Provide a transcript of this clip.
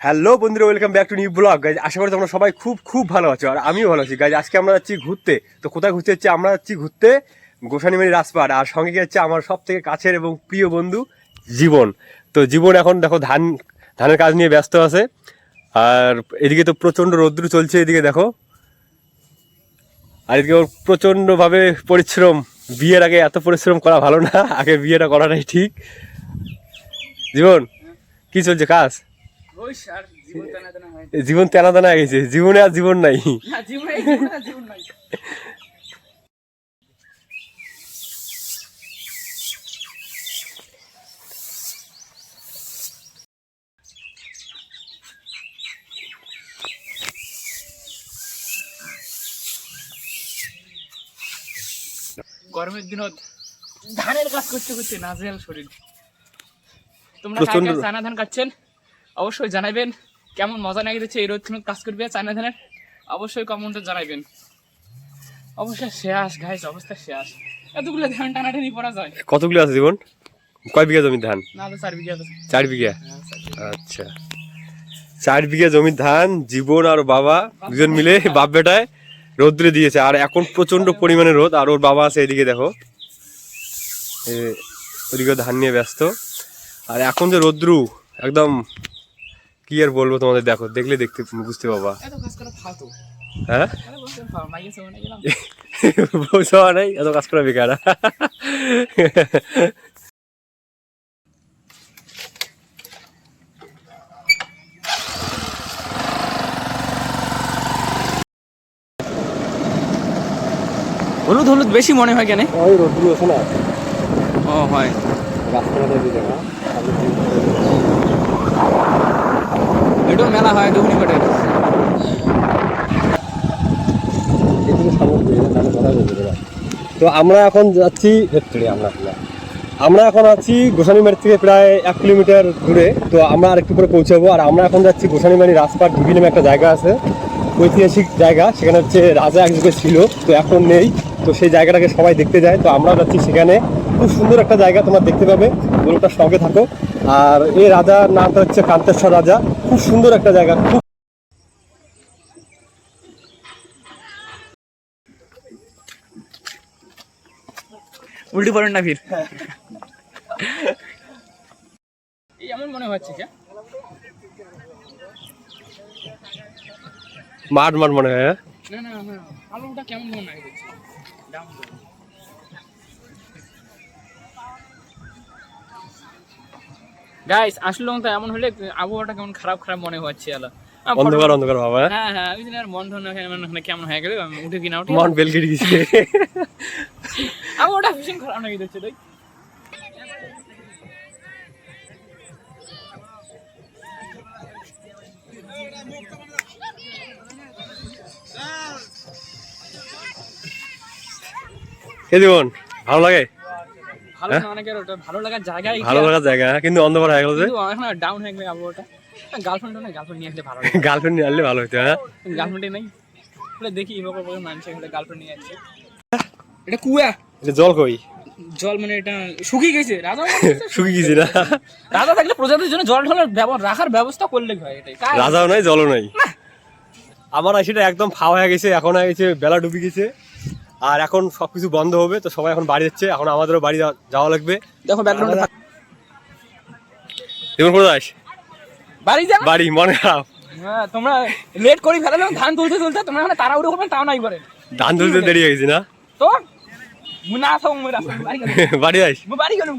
Hello বন্ধুরা, welcome back to new blog. Guys, আশা করি তোমরা সবাই খুব খুব ভালো আছো, আর আমিও ভালো আছি। গাইজ, আজকে আমরা যাচ্ছি ঘুরতে। তো কোথায় ঘুরতে যাচ্ছি? আমরা যাচ্ছি ঘুরতে গোসানিমারি রাজপাট, আর সঙ্গে কি যাচ্ছে আমার সব থেকে কাছের এবং প্রিয় বন্ধু জীবন। তো জীবন এখন দেখো, ধান, ধানের কাজ নিয়ে ব্যস্ত আছে, আর এদিকে তো প্রচণ্ড রৌদ্র চলছে এদিকে দেখো। আর এদিকে ওর প্রচণ্ডভাবে পরিশ্রম, বিয়ের আগে এত পরিশ্রম করা ভালো না, আগে বিয়েটা করাটাই ঠিক। জীবন? কি চলছে কাজ? জীবন তেনা তেনা হয়ে গেছে। জীবন আর জীবন নাই। গরমের দিনত ধানের কাজ করতে করতে নাজেল শরীর। তোমরা চায়না ধান কাটছেন অবশ্যই জানাবেন কেমন মজা লাগে দিচ্ছে এই রোদ কাজ করবে চায়না ধানের অবশ্যই কমেন্টে জানাবেন অবশ্যই শেষ গাইস অবস্থা শেষ এতগুলো ধান টানাটানি করা যায়। কতগুলো আছে জীবন? কয় বিঘা জমির ধান? না তো চার বিঘা আছে। চার বিঘা? হ্যাঁ, চার বিঘা। আচ্ছা। চার বিঘা জমির ধান জীবন আর বাবা দুজন মিলে বাপ বেটায় রোদ্রে দিয়েছে। আর এখন প্রচণ্ড পরিমাণে রোদ আর ওর বাবা আছে এদিকে দেখো। ওদিকে ধান নিয়ে ব্যস্ত। আর এখন যে রোদ্রু একদম কি আর বলব তোমাদের দেখো দেখলে দেখতে বুঝতে পাবা হ্যাঁ? নাই এত কাজ করা বেকার। হলুদ হলুদ বেশি মনে হয় কেন? ওই রোদ্রু আছে না? ও হয়। গাছপালা মেলা হয় পেটের তো আমরা এখন যাচ্ছি আমরা। আমরা এখন আছি গোসানিমারি থেকে প্রায় এক কিলোমিটার দূরে। তো আমরা আরেকটু পরে পৌঁছাবো। আর আমরা এখন যাচ্ছি গোসানিমারি রাজপাট ঢুকি নামে একটা জায়গা আছে। ঐতিহাসিক জায়গা, সেখানে হচ্ছে রাজা এক যুগে ছিল, তো এখন নেই। তো সেই জায়গাটাকে সবাই দেখতে যায়। তো আমরা যাচ্ছি সেখানে। খুব সুন্দর একটা জায়গা, তোমরা দেখতে পাবে। গরুটার সঙ্গে থাকো। আর এই রাজার নামটা হচ্ছে কান্তেশ্বর রাজা। খুব সুন্দর একটা জায়গা খুব উল্টি পড়েন না ফির। এই এমন মনে হচ্ছে মাঠ মাঠ মনে হয় হ্যাঁ? না না না আলুটা কেমন মনে হয়? গাইস আসলে তো এমন হলে আবহাওয়াটা কেমন খারাপ খারাপ মনে হচ্ছে আলা অন্ধকার অন্ধকার বাবা হ্যাঁ? হ্যাঁ হ্যাঁ ওই জন্য আর মন ধন মানে কেমন হয়ে গেল আমি উঠে কিনা উঠে মন বেল কেটে গেছে আবহাওয়াটা ভীষণ খারাপ নাকি দেখছে তাই কে জীবন ভালো লাগে? ভালো না অনেকের ওটা ভালো লাগার জায়গায় হ্যাঁ? ভালো লাগার জায়গা হ্যাঁ? কিন্তু অন্ধকার হয়ে গেল যে। এখন ডাউন হয়ে গেলে আবহাওয়াটা গার্লফ্রেন্ড না গার্লফ্রেন্ড নিয়ে আসলে ভালো গার্লফ্রেন্ড নিয়ে আনলে ভালো হতো হ্যাঁ। গার্লফ্রেন্ডে নাই। বলে দেখি এভাবে করে মানুষ এখানে গার্লফ্রেন্ড নিয়ে আসছে। এটা কুয়া। এটা জল কই? জল মানে এটা শুকিয়ে গেছে। রাজা শুকিয়ে গেছি না? রাজা থাকলে প্রজাতির জন্য জল ঢালার ব্যবহার রাখার ব্যবস্থা করলে হয় এটাই। রাজাও নাই জলও নাই। আমার সেটা একদম ফাওয়া হয়ে গেছে এখন হয়ে গেছে বেলা ডুবে গেছে। আর এখন সব কিছু বন্ধ হবে তো সবাই এখন বাড়ি যাচ্ছে এখন আমাদেরও বাড়ি যাওয়া লাগবে। দেখো ব্যাকগ্রাউন্ডে জীবন কোথায় বাড়ি যা। বাড়ি মনে খারাপ হ্যাঁ তোমরা লেট করে ফেলালে ধান তুলতে তুলতে তোমরা এখানে উড়ে করবেন তাও নাই করে ধান তুলতে দেরি হয়ে গেছি না? তো? মুনা সব মুনা বাড়ি বাড়ি মুই বাড়ি গেলাম